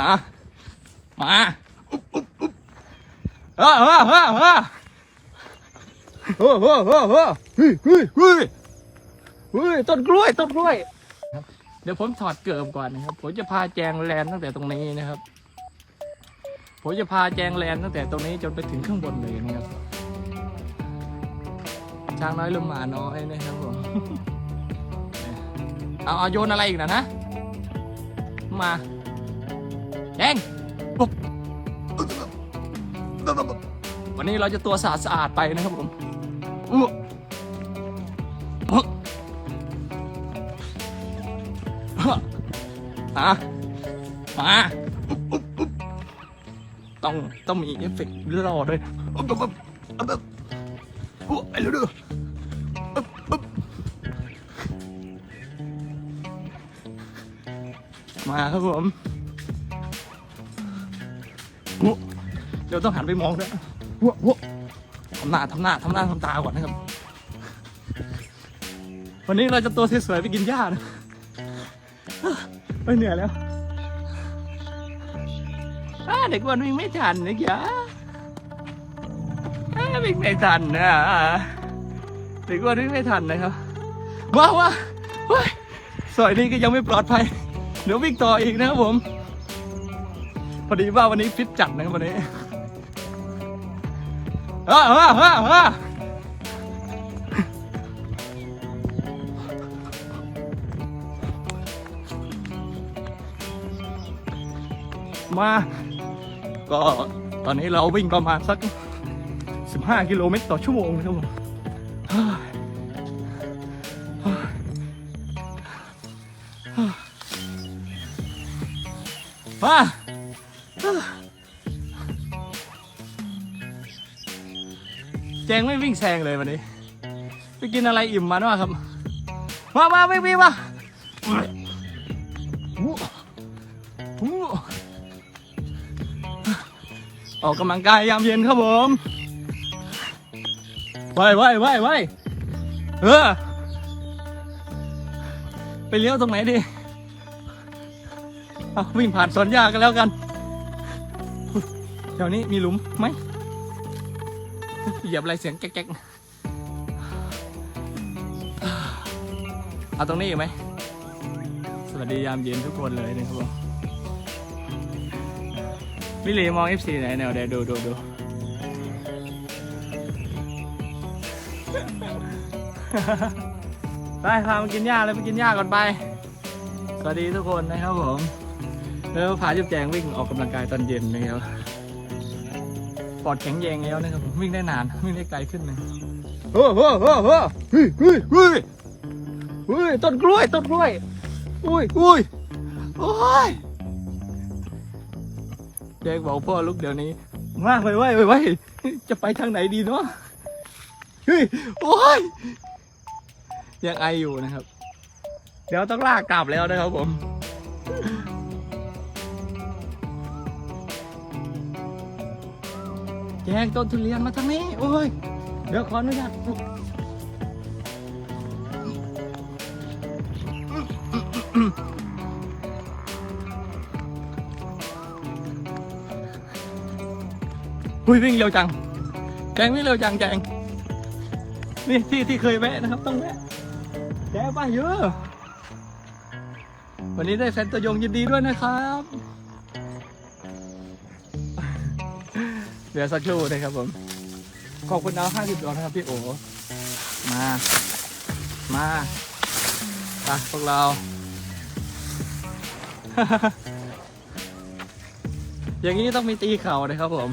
อะมาอุ๊บอุ๊บอุ๊บเออเออเออเออเออเออเออเออเฮ้ยเฮ้ยเฮ้ยเฮ้ยต้นกล้วยต้นกล้วยเดี๋ยวผมถอดเกือบก่อนนะครับ ผมจะพาแจงแลนตั้งแต่ตรงนี้นะครับ ผมจะพาแจงแลนตั้งแต่ตรงนี้จนไปถึงข้างบนเลยนะครับช้างน้อยลุมหมาน้อยนะครับผมเอาเอาโยนอะไรอีกนะนะ มาแดงปุ๊บวันนี้เราจะตัวสะอาดสะอาดไปนะครับผมอุ๊อุ๊อะมาอุ๊บอุ๊บอุ๊บต้องต้องมีเอฟเฟกต์รอด้วยอุ๊บอุ๊บอุ๊บอุ๊บอุ๊บอุ๊บไอ้เร็วๆอุ๊บ มาครับผมอุ๊บเดี๋ยวต้องหันไปมองด้วยอุ๊บอุ๊บทำหน้าทำหน้าทำหน้าทำตาก่อนนะครับ วันนี้เราจะตัวสวยๆไปกินหญ้านะไม่เหนื่อยแล้วอ่าเด็กวันวิ่งไม่ทันนะจ๊ะอ่าวิ่งไม่ทันนะเด็กวันวิ่งไม่ทันนะครับว้าวว้าวเฮ้ยซอยนี้ก็ยังไม่ปลอดภัย เดี๋ยววิ่งต่ออีกนะครับผม พอดีว่าวันนี้ฟิตจัดนะครับวันนี้อ่าอ่าอ่าอ่ามาก็ตอนนี้เราวิ่งประมาณสัก 15 กิโลเมตรต่อชั่วโมงนะครับผม มาแจงไม่วิ่งแซงเลยวันนี้ ไปกินอะไรอิ่มมาเนาะครับ มามาวิ่งวิ่งมาอู้หูออกกำลังกายยามเย็นครับผมไว้ไว้ไว้ไว้เออ ไปเลี้ยวตรงไหนดี เอาวิ่งผ่านสวนหญ้ากันแล้วกันแถวนี้มีหลุมไหมเหยียบอะไรเสียงแก๊กๆเอาตรงนี้อีกไหมสวัสดียามเย็นทุกคนเลยนะครับผมวิลีมอง F4 ไหนแนวเดี๋ยวดูดูดูไปพามากินหญ้าเลยไปกินหญ้าก่อนไป สวัสดีทุกคนนะครับผมแล้วพาจุ๊บแจงวิ่งออกกำลังกายตอนเย็นนะครับปอดแข็งแรงแล้วนะครับผมวิ่งได้นานวิ่งได้ไกลขึ้นเลยโอ้โหโอ้โหเฮ้ยเฮ้ยเฮ้ยเฮ้ยต้นกล้วยต้นกล้วยอุ้ยอุ้ยโอ้ยแจกบอกพ่อลูกเดี๋ยวนี้ มากไปไว้ไปไว้จะไปทางไหนดีเนาะเฮ้ยโอ้ยยังไออยู่นะครับ เดี๋ยวต้องลากกลับแล้วนะครับผม แจ้งต้นทุเรียนมาทางนี้ โอ้ย เดี๋ยวขออนุญาตอุ้ยวิ่งเร็วจัง แจงวิ่งเร็วจังแจงนี่ที่ที่เคยแวะนะครับต้องแวะแจงไปเยอะ วันนี้ได้แฟนตัวยงยินดีด้วยนะครับ เดี๋ยวสักครู่นะครับผม ขอบคุณดาวห้าสิบดวงนะครับพี่โอ มา มาไปพวกเรา อย่างนี้ต้องมีตีเข่านะครับผม